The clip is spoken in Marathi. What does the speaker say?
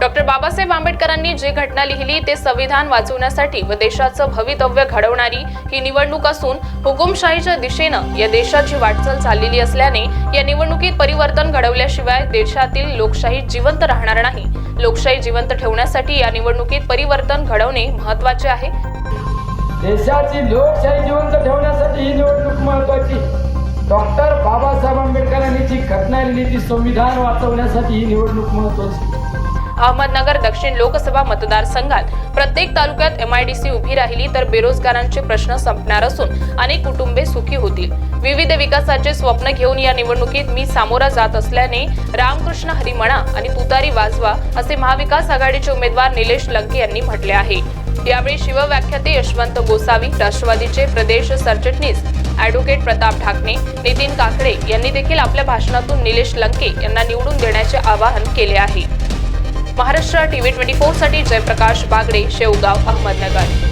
डॉक्टर बाबासाहेब आंबेडकरांनी जी घटना लिहिली ते संविधान वाचवण्यासाठी व देशाचं भवितव्य घडवणारी ही निवडणूक असून हुकुमशाहीच्या दिशेनं या देशाची वाटचाल चाललेली असल्याने या निवडणुकीत परिवर्तन घडवल्याशिवाय देशातील लोकशाही जिवंत राहणार नाही. लोकशाही जिवंत ठेवण्यासाठी या निवडणुकीत परिवर्तन घडवणे महत्त्वाचे आहे. देशाची लोकशाही जिवंत ठेवण्यासाठी ही निवडणूक महत्वाची. डॉक्टर बाबासाहेब जी घटना लिहिली ती संविधान वाचवण्यासाठी ही निवडणूक महत्वाची अहमदनगर दक्षिण लोकसभा मतदारसंघात प्रत्येक तालुक्यात एमआयडीसी उभी राहिली तर बेरोजगारांचे प्रश्न संपणार असून अनेक कुटुंबे सुखी होतील. विविध विकासाचे स्वप्न घेऊन या निवडणुकीत मी सामोरा जात असल्याने रामकृष्ण हरिमणा आणि तुतारी वाजवा असे महाविकास आघाडीचे उमेदवार निलेश लंके यांनी म्हटले आहे. यावेळी शिवव्याख्याते यशवंत गोसावी राष्ट्रवादीचे प्रदेश सरचिटणीस ॲडव्होकेट प्रताप ढाकणे नितीन काकडे यांनी देखील आपल्या भाषणातून निलेश लंके यांना निवडून देण्याचे आवाहन केले आहे. महाराष्ट्र टीव्ही ट्वेंटी फोरसाठी जयप्रकाश बागडे शेवगाव अहमदनगर.